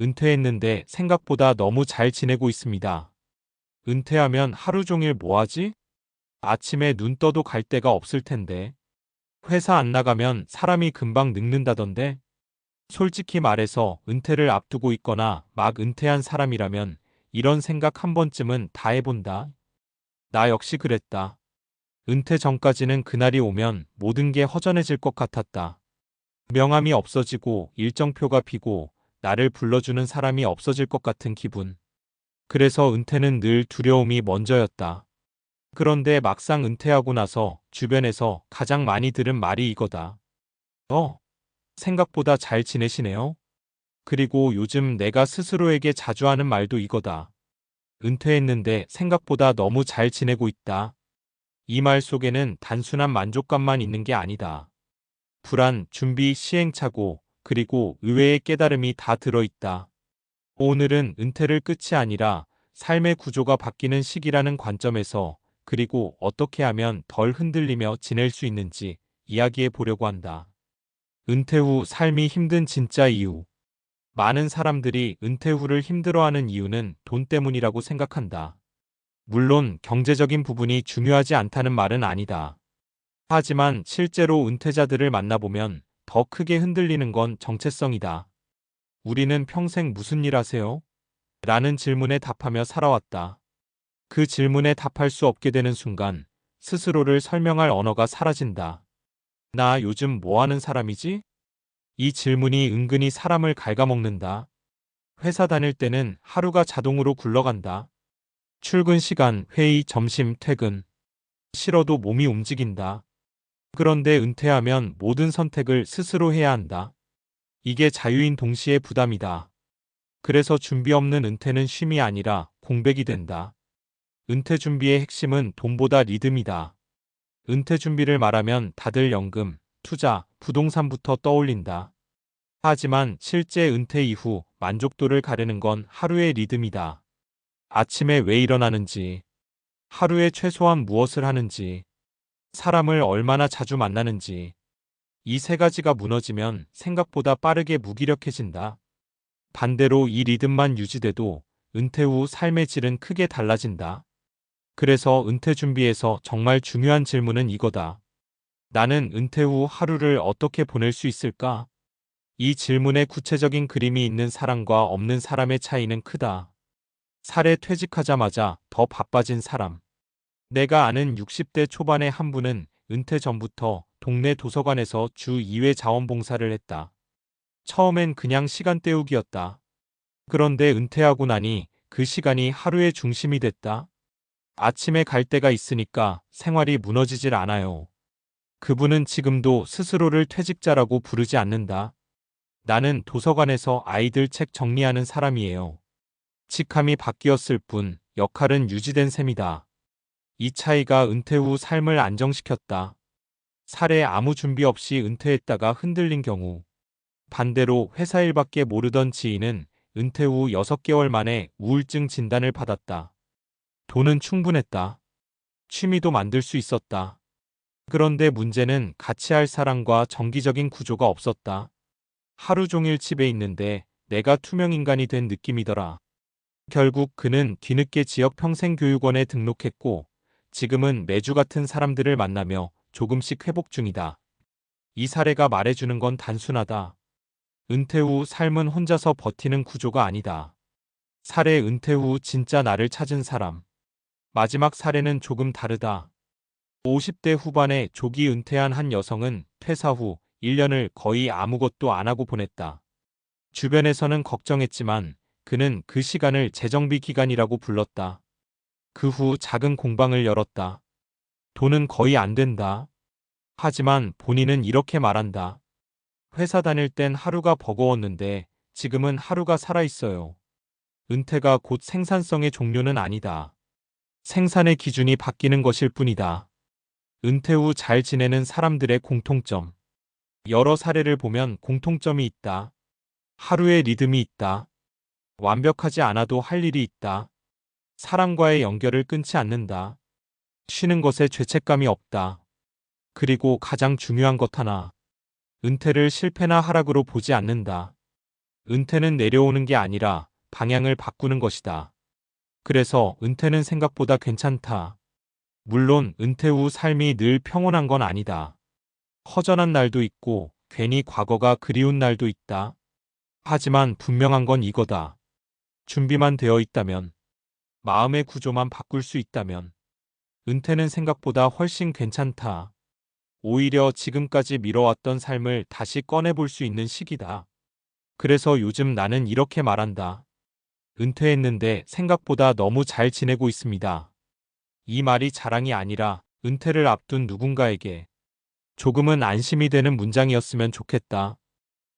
은퇴했는데 생각보다 너무 잘 지내고 있습니다. 은퇴하면 하루 종일 뭐 하지? 아침에 눈 떠도 갈 데가 없을 텐데. 회사 안 나가면 사람이 금방 늙는다던데. 솔직히 말해서 은퇴를 앞두고 있거나 막 은퇴한 사람이라면 이런 생각 한 번쯤은 다 해본다. 나 역시 그랬다. 은퇴 전까지는 그날이 오면 모든 게 허전해질 것 같았다. 명함이 없어지고 일정표가 비고 나를 불러주는 사람이 없어질 것 같은 기분. 그래서 은퇴는 늘 두려움이 먼저였다. 그런데 막상 은퇴하고 나서 주변에서 가장 많이 들은 말이 이거다. 어, 생각보다 잘 지내시네요. 그리고 요즘 내가 스스로에게 자주 하는 말도 이거다. 은퇴했는데 생각보다 너무 잘 지내고 있다. 이 말 속에는 단순한 만족감만 있는 게 아니다. 불안, 준비, 시행착오, 그리고 의외의 깨달음이 다 들어있다. 오늘은 은퇴를 끝이 아니라 삶의 구조가 바뀌는 시기라는 관점에서 그리고 어떻게 하면 덜 흔들리며 지낼 수 있는지 이야기해 보려고 한다. 은퇴 후 삶이 힘든 진짜 이유. 많은 사람들이 은퇴 후를 힘들어하는 이유는 돈 때문이라고 생각한다. 물론 경제적인 부분이 중요하지 않다는 말은 아니다. 하지만 실제로 은퇴자들을 만나보면 더 크게 흔들리는 건 정체성이다. 우리는 평생 무슨 일 하세요? 라는 질문에 답하며 살아왔다. 그 질문에 답할 수 없게 되는 순간 스스로를 설명할 언어가 사라진다. 나 요즘 뭐 하는 사람이지? 이 질문이 은근히 사람을 갉아먹는다. 회사 다닐 때는 하루가 자동으로 굴러간다. 출근 시간, 회의, 점심, 퇴근. 싫어도 몸이 움직인다. 그런데 은퇴하면 모든 선택을 스스로 해야 한다. 이게 자유인 동시에 부담이다. 그래서 준비 없는 은퇴는 쉼이 아니라 공백이 된다. 은퇴 준비의 핵심은 돈보다 리듬이다. 은퇴 준비를 말하면 다들 연금, 투자, 부동산부터 떠올린다. 하지만 실제 은퇴 이후 만족도를 가르는 건 하루의 리듬이다. 아침에 왜 일어나는지, 하루에 최소한 무엇을 하는지, 사람을 얼마나 자주 만나는지, 이 세 가지가 무너지면 생각보다 빠르게 무기력해진다. 반대로 이 리듬만 유지돼도 은퇴 후 삶의 질은 크게 달라진다. 그래서 은퇴 준비에서 정말 중요한 질문은 이거다. 나는 은퇴 후 하루를 어떻게 보낼 수 있을까? 이 질문에 구체적인 그림이 있는 사람과 없는 사람의 차이는 크다. 살에 퇴직하자마자 더 바빠진 사람. 내가 아는 60대 초반의 한 분은 은퇴 전부터 동네 도서관에서 주 2회 자원봉사를 했다. 처음엔 그냥 시간 때우기였다. 그런데 은퇴하고 나니 그 시간이 하루의 중심이 됐다. 아침에 갈 때가 있으니까 생활이 무너지질 않아요. 그분은 지금도 스스로를 퇴직자라고 부르지 않는다. 나는 도서관에서 아이들 책 정리하는 사람이에요. 직함이 바뀌었을 뿐 역할은 유지된 셈이다. 이 차이가 은퇴 후 삶을 안정시켰다. 살에 아무 준비 없이 은퇴했다가 흔들린 경우 반대로 회사 일밖에 모르던 지인은 은퇴 후 6개월 만에 우울증 진단을 받았다. 돈은 충분했다. 취미도 만들 수 있었다. 그런데 문제는 같이 할 사람과 정기적인 구조가 없었다. 하루 종일 집에 있는데 내가 투명인간이 된 느낌이더라. 결국 그는 뒤늦게 지역 평생교육원에 등록했고 지금은 매주 같은 사람들을 만나며 조금씩 회복 중이다. 이 사례가 말해주는 건 단순하다. 은퇴 후 삶은 혼자서 버티는 구조가 아니다. 사례 은퇴 후 진짜 나를 찾은 사람. 마지막 사례는 조금 다르다. 50대 후반에 조기 은퇴한 한 여성은 퇴사 후 1년을 거의 아무것도 안 하고 보냈다. 주변에서는 걱정했지만 그는 그 시간을 재정비 기간이라고 불렀다. 그 후 작은 공방을 열었다. 돈은 거의 안 된다. 하지만 본인은 이렇게 말한다. 회사 다닐 땐 하루가 버거웠는데 지금은 하루가 살아있어요. 은퇴가 곧 생산성의 종료는 아니다. 생산의 기준이 바뀌는 것일 뿐이다. 은퇴 후 잘 지내는 사람들의 공통점. 여러 사례를 보면 공통점이 있다. 하루의 리듬이 있다. 완벽하지 않아도 할 일이 있다. 사람과의 연결을 끊지 않는다. 쉬는 것에 죄책감이 없다. 그리고 가장 중요한 것 하나. 은퇴를 실패나 하락으로 보지 않는다. 은퇴는 내려오는 게 아니라 방향을 바꾸는 것이다. 그래서 은퇴는 생각보다 괜찮다. 물론 은퇴 후 삶이 늘 평온한 건 아니다. 허전한 날도 있고 괜히 과거가 그리운 날도 있다. 하지만 분명한 건 이거다. 준비만 되어 있다면, 마음의 구조만 바꿀 수 있다면, 은퇴는 생각보다 훨씬 괜찮다. 오히려 지금까지 미뤄왔던 삶을 다시 꺼내볼 수 있는 시기다. 그래서 요즘 나는 이렇게 말한다. 은퇴했는데 생각보다 너무 잘 지내고 있습니다. 이 말이 자랑이 아니라 은퇴를 앞둔 누군가에게 조금은 안심이 되는 문장이었으면 좋겠다.